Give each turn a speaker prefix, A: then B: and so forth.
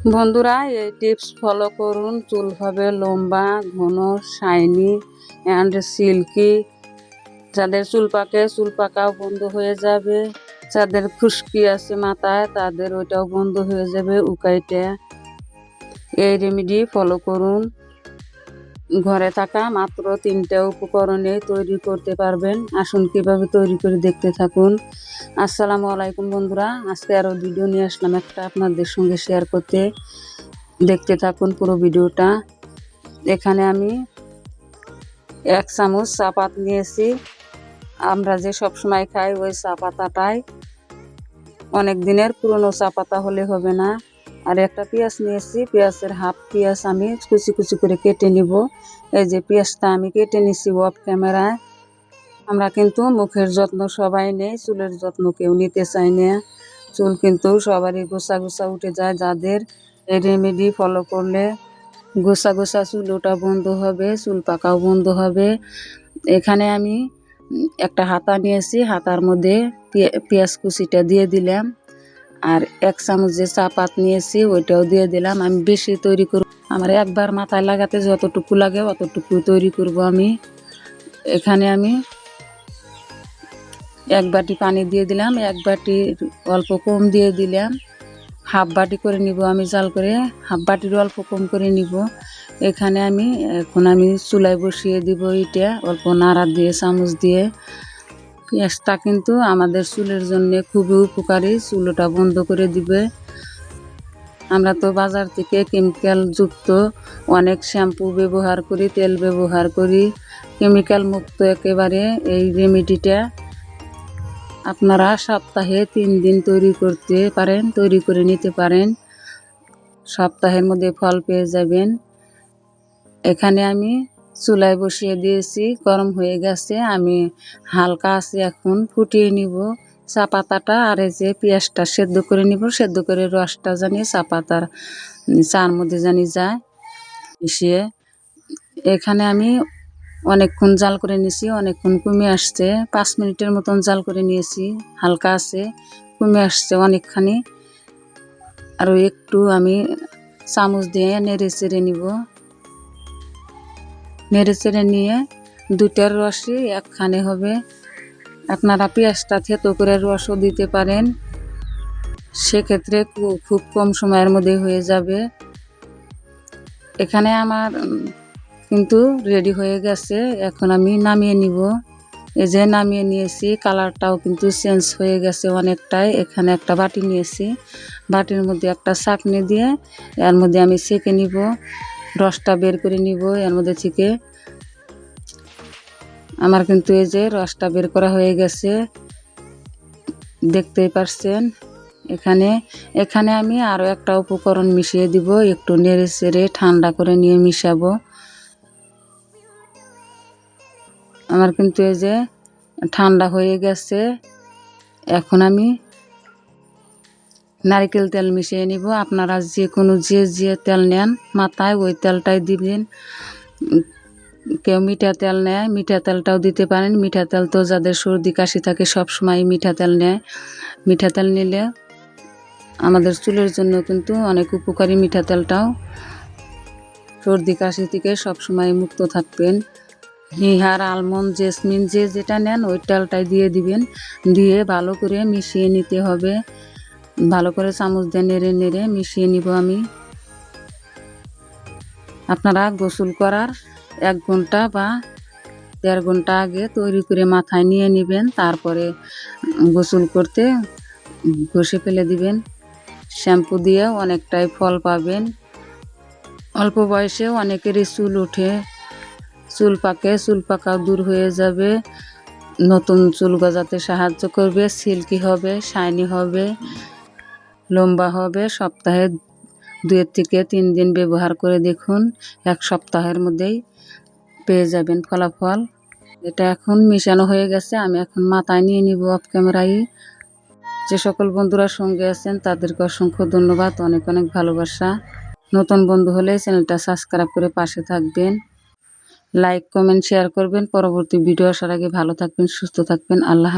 A: বন্ধুরা, এই tips follow করুন। চুল হবে লম্বা, ঘন শাইনি অ্যান্ড সিল্কি যাদের চুল পাকে, চুল পাকাও বন্ধ হয়ে যাবে। যাদের খুশকি আছে মাথায়, তাদের ওইটাও বন্ধ হয়ে যাবে উকাইটা এই রেমেডি ফলো করুন। ঘরে থাকা মাত্র তিনটা উপকরণে তৈরি করতে পারবেন। আসুন কীভাবে তৈরি করে দেখতে থাকুন। আসসালামু আলাইকুম বন্ধুরা, আজকে আরও ভিডিও নিয়ে আসলাম একটা আপনাদের সঙ্গে শেয়ার করতে। দেখতে থাকুন পুরো ভিডিওটা এখানে আমি এক চামচ চা পাত নিয়েছি। আমরা যে সব সময় খাই ওই চা পাতাটাই। অনেক দিনের পুরনো চা পাতা হলে হবে না। আর একটা পেঁয়াজ নিয়েছি, পেঁয়াজের হাফ পেঁয়াজ আমি কুচি কুচি করে কেটে নিব। এই যে পেঁয়াজটা আমি কেটে নিছি অফ ক্যামেরায় আমরা কিন্তু মুখের যত্ন সবাই নেই, চুলের যত্ন কেউ নিতে চাই না। চুল কিন্তু সবারই গোসা গোসা উঠে যায়, যাদের এই রেমেডি ফলো করলে গোসা গোসা চুল ওটা বন্ধ হবে, চুল পাকাও বন্ধ হবে। এখানে আমি একটা হাতা নিয়েছি, হাতার মধ্যে পেঁয়াজ কুচিটা দিয়ে দিলাম। আর এক চামচ যে চা পাত নিয়েছি, ওইটাও দিয়ে দিলাম। আমি বেশি তৈরি করব, আমার একবার মাথায় লাগাতে যতটুকু লাগে অতটুকু তৈরি করব আমি। এখানে আমি এক বাটি পানি দিয়ে দিলাম, এক বাটি অল্প কম দিয়ে দিলাম। হাফ বাটি করে নিব আমি জাল করে, হাফ বাটির অল্প কম করে নিব। এখানে আমি, এখন আমি চুলায় বসিয়ে দিব এটা অল্প নাড়া দিয়ে, চামচ দিয়ে। পেঁয়াজটা কিন্তু আমাদের চুলের জন্য খুবই উপকারী। চুলোটা বন্ধ করে দিবে। আমরা তো বাজার থেকে কেমিক্যাল যুক্ত অনেক শ্যাম্পু ব্যবহার করি, তেল ব্যবহার করি। কেমিক্যাল মুক্ত একেবারে এই রেমেডিটা আপনারা সপ্তাহে তিন দিন তৈরি করতে পারেন, তৈরি করে নিতে পারেন। সপ্তাহের মধ্যে ফল পেয়ে যাবেন। এখানে আমি চুলায় বসিয়ে দিয়েছি, গরম হয়ে গেছে, আমি হালকা আছে এখন ফুটিয়ে নিব চা পাতাটা, আর এই যে পেঁয়াজটা সেদ্ধ করে নিব, সেদ্ধ করে রসটা জানি চা পাতার, চার মধ্যে জানি যায়, মিশিয়ে এখানে আমি অনেকক্ষণ জাল করে নিয়েছি অনেকক্ষণ কমে আসছে, পাঁচ মিনিটের মতন জাল করে নিয়েছি, হালকা আছে কমে আসছে অনেকখানি, আরও একটু আমি চামচ দিয়ে নেড়ে চেড়ে নিব। নেড়ে চেড়ে নিয়ে দুটার রসই একখানে হবে। আপনারা পেঁয়াজটা থেতো করে রসও দিতে পারেন। সেক্ষেত্রে খুব কম সময়ের মধ্যে হয়ে যাবে। এখানে আমার কিন্তু রেডি হয়ে গেছে। এখন আমি নামিয়ে নিব। এই যে নামিয়ে নিয়েছি, কালারটাও কিন্তু চেঞ্জ হয়ে গেছে অনেকটাই। এখানে একটা বাটি নিয়েছি। বাটির মধ্যে একটা চাকনি দিয়ে এর মধ্যে আমি সেঁকে নিব। রসটা বের করে নিব, এর মধ্যে থেকে। আমার কিন্তু এই যে রসটা বের করা হয়ে গেছে, দেখতেই পারছেন। এখানে এখানে আমি আরও একটা উপকরণ মিশিয়ে দিব, একটু নেড়ে চেড়ে ঠান্ডা করে নিয়ে মিশাবো। আমার কিন্তু এই যে ঠান্ডা হয়ে গেছে। এখন আমি নারিকেল তেল মিশিয়ে নিব। আপনারা যে কোনো যে যে তেল নেন মাথায়, ওই তেলটাই দিবেন। কেউ মিঠা তেল নেয়, মিঠা তেলটাও দিতে পারেন। মিঠা তেল তো যাদের সর্দি কাশি থাকে সব সময় মিঠা তেল নেয়। মিঠা তেল নিলে আমাদের চুলের জন্য কিন্তু অনেক উপকারী মিঠা তেলটাও। সর্দি কাশি থেকে সবসময় মুক্ত থাকবেন। হিহার আলমন্ড, জেসমিন, যে যেটা নেন ওই তেলটাই দিয়ে দিবেন। দিয়ে ভালো করে মিশিয়ে নিতে হবে। ভালো করে চামচ দিয়ে নেড়ে নেড়ে মিশিয়ে নিব আমি। আপনারা গোসল করার এক ঘণ্টা বা দেড় ঘণ্টা আগে তৈরি করে মাথায় নিয়ে নেবেন, তারপরে গোসল করতে ঘষে ফেলে দিবেন। শ্যাম্পু দিয়ে অনেকটাই ফল পাবেন। অল্প বয়সে অনেকেরই চুল ওঠে চুল পাকে, চুল পাকাও দূর হয়ে যাবে। নতুন চুল গজাতে সাহায্য করবে, সিল্কি হবে, শাইনি হবে। লম্বা হবে। সপ্তাহে দুয়ের থেকে তিন দিন ব্যবহার করে দেখুন। এক সপ্তাহের মধ্যেই পেয়ে যাবেন ফলাফল। এটা এখন মিশানো হয়ে গেছে। আমি এখন মাথায় নিয়ে নিব অফ ক্যামেরায় যে সকল বন্ধুরা সঙ্গে আছেন, তাদেরকে অসংখ্য ধন্যবাদ। অনেক অনেক ভালোবাসা। নতুন বন্ধু হলে চ্যানেলটা সাবস্ক্রাইব করে পাশে থাকবেন। লাইক কমেন্ট শেয়ার করবেন। পরবর্তী ভিডিও আসার আগে ভালো থাকবেন, সুস্থ থাকবেন। আল্লাহ